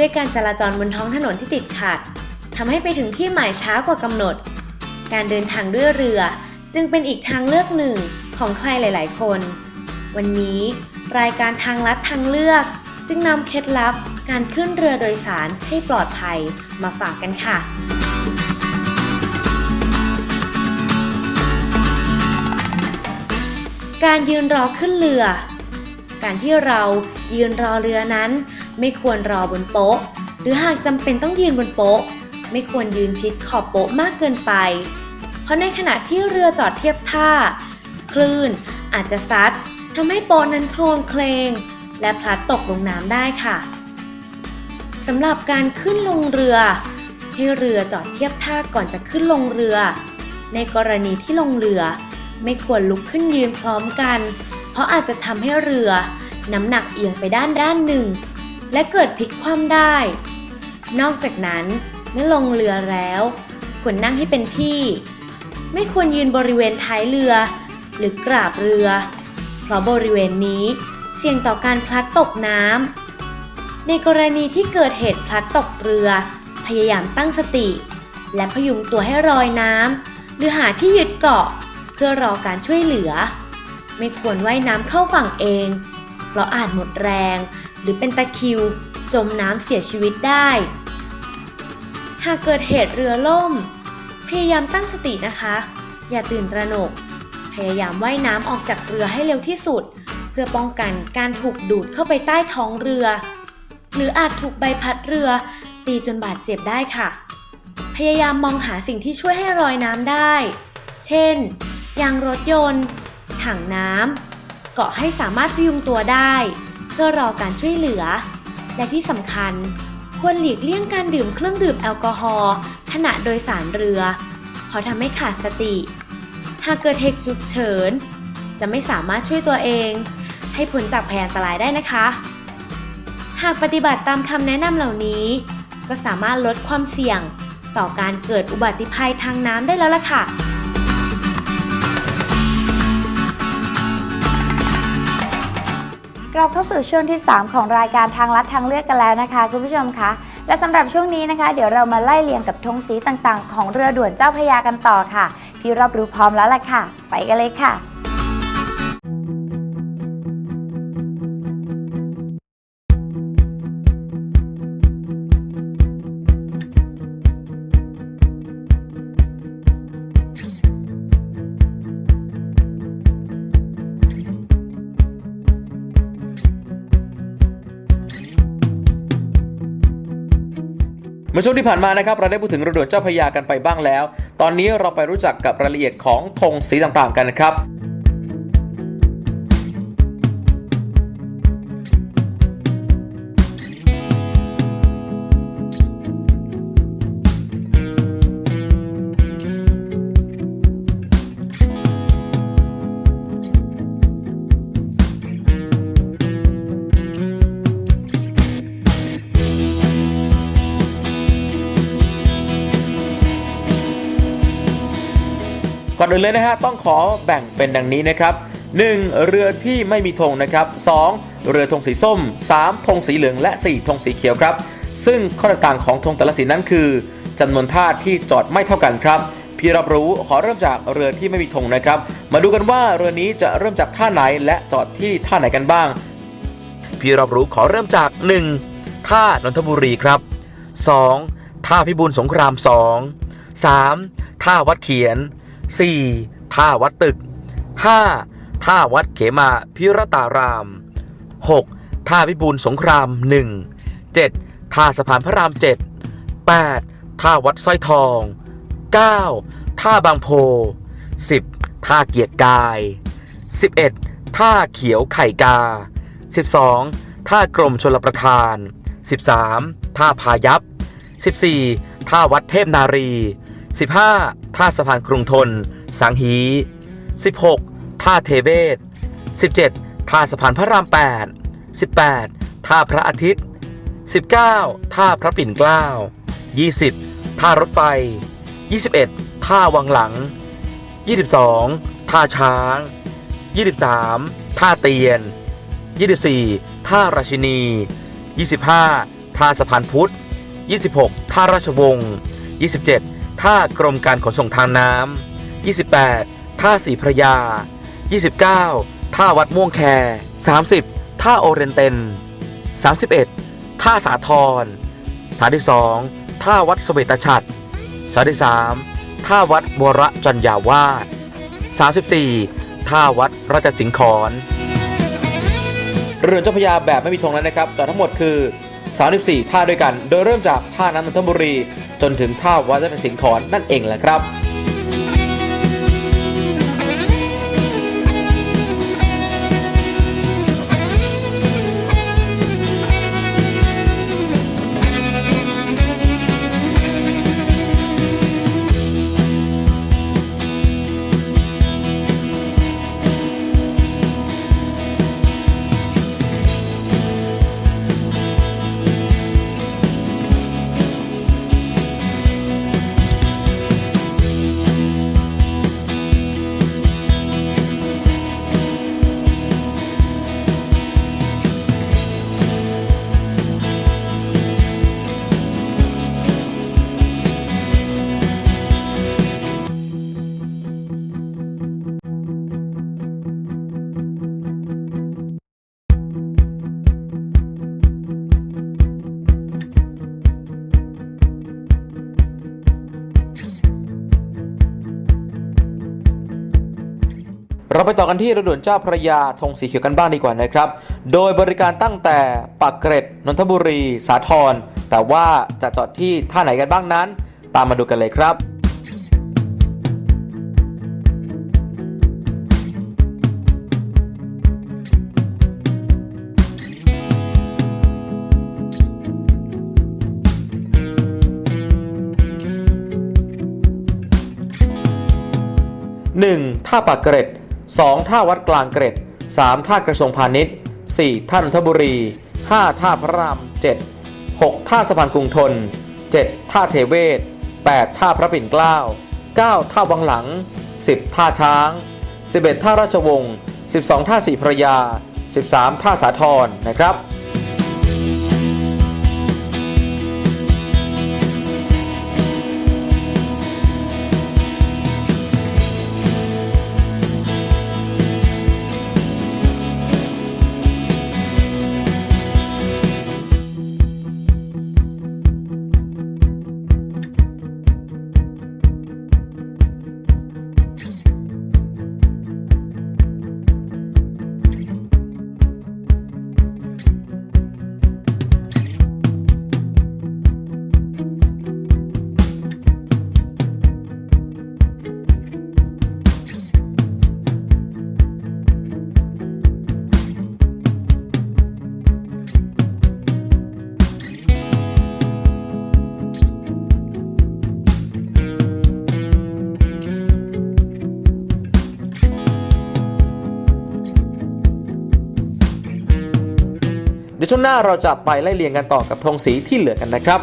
ด้วยการจราจรบนท้องถนนที่ติดขัดทำให้ไปถึงที่หมายช้ากว่ากำหนด การเดินทางด้วยเรือ จึงเป็นอีกทางเลือกหนึ่งของใครหลาย ๆ คน วันนี้รายการทางลัดทางเลือก จึงนำเคล็ดลับการขึ้นเรือโดยสารให้ปลอดภัยมาฝากกันค่ะการยืนรอขึ้นเรือ การที่เรายืนรอเรือนั้น ไม่ควรรอบนโป๊ะ หรือหากจำเป็นต้องยืนบนโป๊ะ ไม่ควรยืนชิดขอบโป๊ะมากเกินไป เพราะในขณะที่เรือจอดเทียบท่า คลื่นอาจจะซัดทำให้โป๊ะนั้นโคลนเคลง และพลัดตกลงน้ำได้ค่ะสำหรับการขึ้นลงเรือ ให้เรือจอดเทียบท่าก่อนจะขึ้นลงเรือ ในกรณีที่ลงเรือ ไม่ควรลุกขึ้นยืนพร้อมกัน เพราะอาจจะทำให้เรือน้ำหนักเอียงไปด้านด้านหนึ่ง และเกิดพลิกคว่ำได้ นอกจากนั้นเมื่อลงเรือแล้ว ควรนั่งให้เป็นที่ ไม่ควรยืนบริเวณท้ายเรือ หรือกราบเรือ เพราะบริเวณนี้เสี่ยงต่อการพลัดตกน้ำในกรณีที่เกิดเหตุพลัดตกเรือ พยายามตั้งสติ และพยุงตัวให้ลอยน้ำหรือหาที่ยึดเกาะ เพื่อรอการช่วยเหลือ ไม่ควรว่ายน้ำเข้าฝั่งเอง เพราะอาจหมดแรง หรือเป็นตะคิว จมน้ำเสียชีวิตได้ หากเกิดเหตุเรือล่ม พยายามตั้งสตินะคะ อย่าตื่นตระหนก พยายามว่ายน้ำออกจากเรือให้เร็วที่สุด เพื่อป้องกันการถูกดูดเข้าไปใต้ท้องเรือ หรืออาจถูกใบพัดเรือ ตีจนบาดเจ็บได้ค่ะ พยายามมองหาสิ่งที่ช่วยให้ลอยน้ำได้ เช่น ยางรถยนต์ ถังน้ำเกาะให้สามารถพยุงตัวได้ พื่อรอการช่วยเหลือ และที่สำคัญ ควรหลีกเลี่ยงการดื่มเครื่องดื่มแอลกอฮอล์ขณะโดยสารเรือ เพราะทำให้ขาดสติ หากเกิดเหตุฉุกเฉิน จะไม่สามารถช่วยตัวเอง ให้พ้นจากภัยอันตรายได้นะคะ หากปฏิบัติตามคำแนะนำเหล่านี้ ก็สามารถลดความเสี่ยง ต่อการเกิดอุบัติภัยทางน้ำได้แล้วล่ะค่ะ กลับเข้าสู่ช่วงที่ 3 ของรายการทางลัดทางเลือกกันแล้วนะคะคุณผู้ชมคะและสำหรับช่วงนี้นะคะ เดี๋ยวเรามาไล่เรียงกับธงสีต่างๆ ของเรือด่วนเจ้าพระยากันต่อค่ะ พี่รับรู้พร้อมแล้วล่ะค่ะ ไปกันเลยค่ะ เมื่อช่วงที่ผ่านมานะครับเราได้พูดถึงเรือด่วนเจ้าพระยากันไปบ้างแล้ว ตอนนี้เราไปรู้จักกับรายละเอียดของธงสีต่างๆกันนะครับ อื่นเลยนะฮะต้องขอแบ่งเป็นดังนี้นะครับ 1. เรือที่ไม่มีธงนะครับ 2. เรือธงสีส้ม 3. ธงสีเหลืองและ 4. ธงสีเขียวครับ ซึ่งข้อแตกต่างของธงแต่ละสีนั้นคือจำนวนท่าที่จอดไม่เท่ากันครับพี่รับรู้ขอเริ่มจากเรือที่ไม่มีธงนะครับ มาดูกันว่าเรือนี้จะเริ่มจากท่าไหนและจอดที่ท่าไหนกันบ้าง พี่รับรู้ขอเริ่มจาก 1. ท่านนทบุรีครับ 2. ท่าพิบูลสงคราม 2 3. ท่าวัดเขียน 4. ท่าวัดตึก 5. ท่าวัดเขมาพิรตาราม 6. ท่าพิบูลสงคราม 1 7. ท่าสะพานพระราม 7 8. ท่าวัดสร้อยทอง 9. ท่าบางโพ 10. ท่าเกียรติกาย 11. ท่าเขียวไข่กา 12. ท่ากรมชลประทาน 13. ท่าพายัพ 14. ท่าวัดเทพนารี 15. ท่าสะพานกรุงทน สังฮี 16. ท่าเทเบศ 17. ท่าสะพานพระราม 8 18. ท่าพระอาทิตย์ 19. ท่าพระปิ่นเกล้า 20. ท่ารถไฟ 21. ท่าวังหลัง 22. ท่าช้าง 23. ท่าเตียน 24. ท่าราชินี 25. ท่ท่าสะพานพุทธ 26 ท่าราชวงศ์ 27 ท่ากรมการขนส่งทางน้ำ 28 ท่าสีพระยา 29 ท่าวัดม่วงแค 30 ท่าโอเรนเตน 31 ท่าสาทร 32 ท่าวัดสเวตฉัตร 33 ท่าวัดบวรจัญญาวาส34 ท่าวัดราชสิงห์ขอนเรือเจ้าพยาแบบไม่มีธงนั้นนะครับจอดทั้งหมดคือ 34 ท่าด้วยกัน โดยเริ่มจากท่าน้ำนนทบุรี จนถึงท่าวัดระสิงห์ขอนนั่นเองแหละครับ เราไปต่อกันที่รือด่วนเจ้าพระยาธงสีเขียวกันบ้างดีกว่านะครับ โดยบริการตั้งแต่ปากเกร็ดนนทบุรี สาทรแต่ว่าจะจอดที่ท่าไหนกันบ้างนั้น ตามมาดูกันเลยครับ 1. ท่าปากเกร็ด 2. ท่าวัดกลางเกร็ด 3. ท่ากระทรวงพาณิชย์ 4. ท่านนทบุรี 5. ท่าพระราม 7 6. ท่าสะพานกรุงทน 7. ท่าเทเวศ 8. ท่าพระปิ่นเกล้า 9. ท่าวังหลัง 10. ท่าช้าง 11. ท่าราชวงศ์ 12. ท่าสีพระยา 13. ท่าสาทรนะครับ ช่วงหน้าเราจะไปไล่เรียงกันต่อกับธงสีที่เหลือกันนะครับ